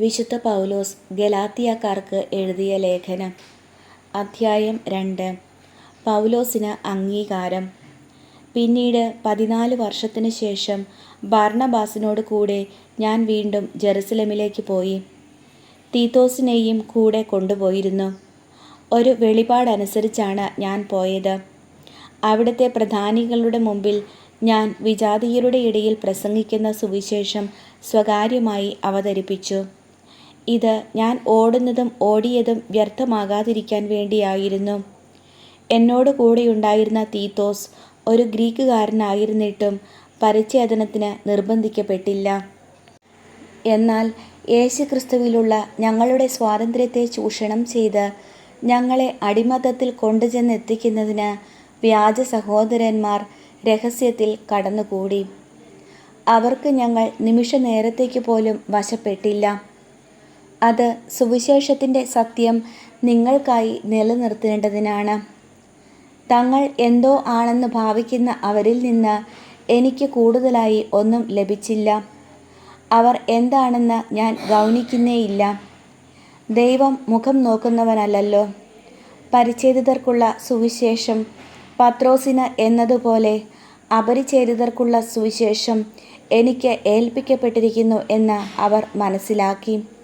വിശുദ്ധ പൗലോസ് ഗലാത്തിയക്കാർക്ക് എഴുതിയ ലേഖനം. അധ്യായം രണ്ട്. പൗലോസിന് അംഗീകാരം. പിന്നീട് പതിനാല് വർഷത്തിനു ശേഷം ഭർണബാസിനോട് കൂടെ ഞാൻ വീണ്ടും ജെറുസലമിലേക്ക് പോയി. തീത്തോസിനെയും കൂടെ കൊണ്ടുപോയിരുന്നു. ഒരു വെളിപാടനുസരിച്ചാണ് ഞാൻ പോയത്. അവിടുത്തെ പ്രധാനികളുടെ മുമ്പിൽ ഞാൻ വിജാതീയരുടെ ഇടയിൽ പ്രസംഗിക്കുന്ന സുവിശേഷം സ്വകാര്യമായി അവതരിപ്പിച്ചു. ഇത് ഞാൻ ഓടുന്നതും ഓടിയതും വ്യർത്ഥമാകാതിരിക്കാൻ വേണ്ടിയായിരുന്നു. എന്നോട് കൂടെയുണ്ടായിരുന്ന തീത്തോസ് ഒരു ഗ്രീക്കുകാരനായിരുന്നിട്ടും പരിച്ഛേദനത്തിന് നിർബന്ധിക്കപ്പെട്ടില്ല. എന്നാൽ യേശുക്രിസ്തുവിലുള്ള ഞങ്ങളുടെ സ്വാതന്ത്ര്യത്തെ ചൂഷണം ചെയ്ത് ഞങ്ങളെ അടിമത്തത്തിൽ കൊണ്ടുചെന്നെത്തിക്കുന്നതിന് വ്യാജ സഹോദരന്മാർ രഹസ്യത്തിൽ കടന്നുകൂടി. അവർക്ക് ഞങ്ങൾ നിമിഷ നേരത്തേക്ക് പോലും വശപ്പെട്ടില്ല. അത് സുവിശേഷത്തിന്റെ സത്യം നിങ്ങൾക്കായി നിലനിർത്തേണ്ടതിനാണ്. തങ്ങൾ എന്തോ ആണെന്ന് ഭാവിക്കുന്ന അവരിൽ നിന്ന് എനിക്ക് കൂടുതലായി ഒന്നും ലഭിച്ചില്ല. അവർ എന്താണെന്ന് ഞാൻ ഗൗനിക്കുന്നേയില്ല. ദൈവം മുഖം നോക്കുന്നവനല്ലല്ലോ. പരിച്ഛേദിതർക്കുള്ള സുവിശേഷം പത്രോസിന് എന്നതുപോലെ അപരിച്ഛേദിതർക്കുള്ള സുവിശേഷം എനിക്ക് ഏൽപ്പിക്കപ്പെട്ടിരിക്കുന്നു എന്ന് അവർ മനസ്സിലാക്കി.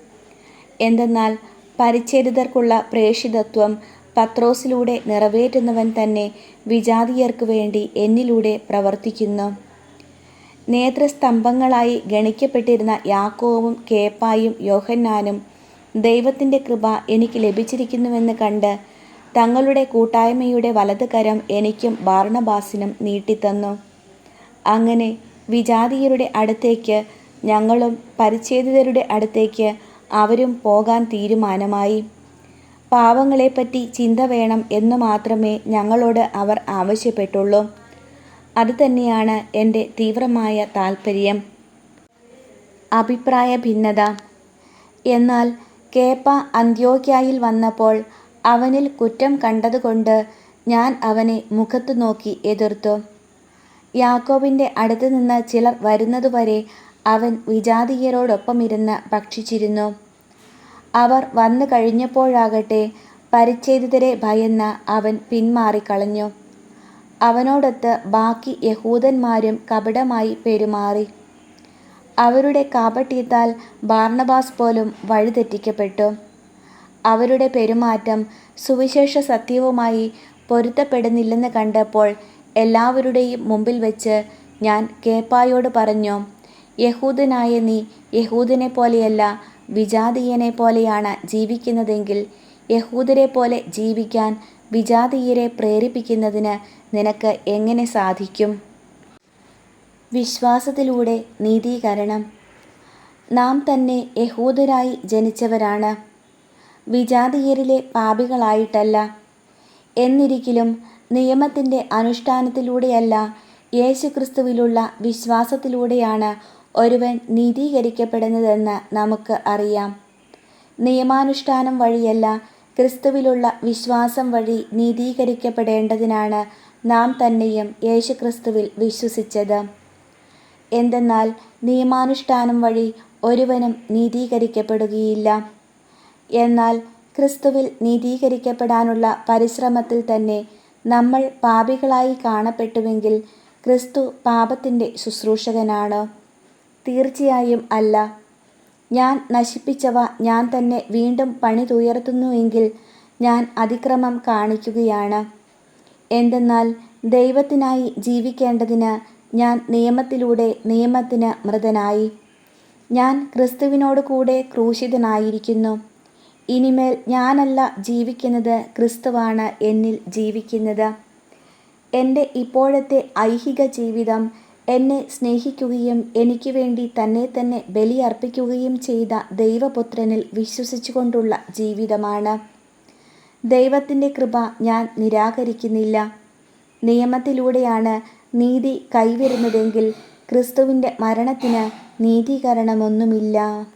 എന്തെന്നാൽ പരിച്ഛേദിതർക്കുള്ള പ്രേഷിതത്വം പത്രോസിലൂടെ നിറവേറ്റുന്നവൻ തന്നെ വിജാതീയർക്ക് വേണ്ടി എന്നിലൂടെ പ്രവർത്തിക്കുന്നു. നേത്രസ്തംഭങ്ങളായി ഗണിക്കപ്പെട്ടിരുന്ന യാക്കോവും കേപ്പായും യോഹന്നാനും ദൈവത്തിന്റെ കൃപ എനിക്ക് ലഭിച്ചിരിക്കുന്നുവെന്ന് കണ്ട് തങ്ങളുടെ കൂട്ടായ്മയുടെ വലത് കരം എനിക്കും ബാർണബാസിനും നീട്ടിത്തന്നു. അങ്ങനെ വിജാതീയരുടെ അടുത്തേക്ക് ഞങ്ങളും പരിച്ഛേദിതരുടെ അടുത്തേക്ക് അവരും പോകാൻ തീരുമാനമായി. പാവങ്ങളെപ്പറ്റി ചിന്ത വേണം എന്ന് മാത്രമേ ഞങ്ങളോട് അവർ ആവശ്യപ്പെട്ടുള്ളൂ. അതുതന്നെയാണ് എന്റെ തീവ്രമായ താൽപ്പര്യം അഭിപ്രായ ഭിന്നത. എന്നാൽ കേപ്പ അന്ത്യോക്യായിൽ വന്നപ്പോൾ അവനിൽ കുറ്റം കണ്ടതുകൊണ്ട് ഞാൻ അവനെ മുഖത്തു നോക്കി എതിർത്തു. യാക്കോബിന്റെ അടുത്ത് നിന്ന് ചിലർ വരുന്നതുവരെ അവൻ വിജാതീയരോടൊപ്പമിരുന്ന് ഭക്ഷിച്ചിരുന്നു. അവർ വന്നു കഴിഞ്ഞപ്പോഴാകട്ടെ പരിച്ഛേദിതരെ ഭയന്ന് അവൻ പിന്മാറിക്കളഞ്ഞു. അവനോടൊത്ത് ബാക്കി യഹൂദന്മാരും കപടമായി പെരുമാറി. അവരുടെ കാപട്യത്താൽ ബാർണബാസ് പോലും വഴിതെറ്റിക്കപ്പെട്ടു. അവരുടെ പെരുമാറ്റം സുവിശേഷ സത്യവുമായി പൊരുത്തപ്പെടുന്നില്ലെന്ന് കണ്ടപ്പോൾ എല്ലാവരുടെയും മുമ്പിൽ വെച്ച് ഞാൻ കേപ്പായോട് പറഞ്ഞു യഹൂദനായ നീ യഹൂദനെ പോലെയല്ല വിജാതീയനെ പോലെയാണ് ജീവിക്കുന്നതെങ്കിൽ യഹൂദരെ പോലെ ജീവിക്കാൻ വിജാതീയരെ പ്രേരിപ്പിക്കുന്നതിന് നിനക്ക് എങ്ങനെ സാധിക്കും? വിശ്വാസത്തിലൂടെ നീതീകരണം. നാം തന്നെ യഹൂദരായി ജനിച്ചവരാണ്. വിജാതീയരിലെ പാപികളായിട്ടല്ല. എന്നിരിക്കലും നിയമത്തിന്റെ അനുഷ്ഠാനത്തിലൂടെയല്ല യേശുക്രിസ്തുവിലുള്ള വിശ്വാസത്തിലൂടെയാണ് ഒരുവൻ നീതീകരിക്കപ്പെടുന്നതെന്ന് നമുക്ക് അറിയാം. നിയമാനുഷ്ഠാനം വഴിയല്ല ക്രിസ്തുവിലുള്ള വിശ്വാസം വഴി നീതീകരിക്കപ്പെടേണ്ടതിനാണ് നാം തന്നെയും യേശുക്രിസ്തുവിൽ വിശ്വസിച്ചത്. എന്തെന്നാൽ നിയമാനുഷ്ഠാനം വഴി ഒരുവനും നീതീകരിക്കപ്പെടുകയില്ല. എന്നാൽ ക്രിസ്തുവിൽ നീതീകരിക്കപ്പെടാനുള്ള പരിശ്രമത്തിൽ തന്നെ നമ്മൾ പാപികളായി കാണപ്പെട്ടുവെങ്കിൽ ക്രിസ്തു പാപത്തിന്റെ ശുശ്രൂഷകനാണ്. തീർച്ചയായും അല്ല. ഞാൻ നശിപ്പിച്ചവ ഞാൻ തന്നെ വീണ്ടും പണിതുയർത്തുന്നുവെങ്കിൽ ഞാൻ അതിക്രമം കാണിക്കുകയാണ്. എന്തെന്നാൽ ദൈവത്തിനായി ജീവിക്കേണ്ടതിന് ഞാൻ നിയമത്തിലൂടെ നിയമത്തിന് മൃതനായി. ഞാൻ ക്രിസ്തുവിനോട് കൂടെ ക്രൂശിതനായിരിക്കുന്നു. ഇനിമേൽ ഞാനല്ല ജീവിക്കുന്നത് ക്രിസ്തുവാണ് എന്നിൽ ജീവിക്കുന്നത്. എന്റെ ഇപ്പോഴത്തെ ഐഹിക ജീവിതം എന്നെ സ്നേഹിക്കുകയും എനിക്ക് വേണ്ടി തന്നെ തന്നെ ബലിയർപ്പിക്കുകയും ചെയ്ത ദൈവപുത്രനിൽ വിശ്വസിച്ചുകൊണ്ടുള്ള ജീവിതമാണ്. ദൈവത്തിന്റെ കൃപ ഞാൻ നിരാകരിക്കുന്നില്ല. നിയമത്തിലൂടെയാണ് നീതി കൈവരുന്നതെങ്കിൽ ക്രിസ്തുവിന്റെ മരണത്തിന് നീതീകരണമൊന്നുമില്ല.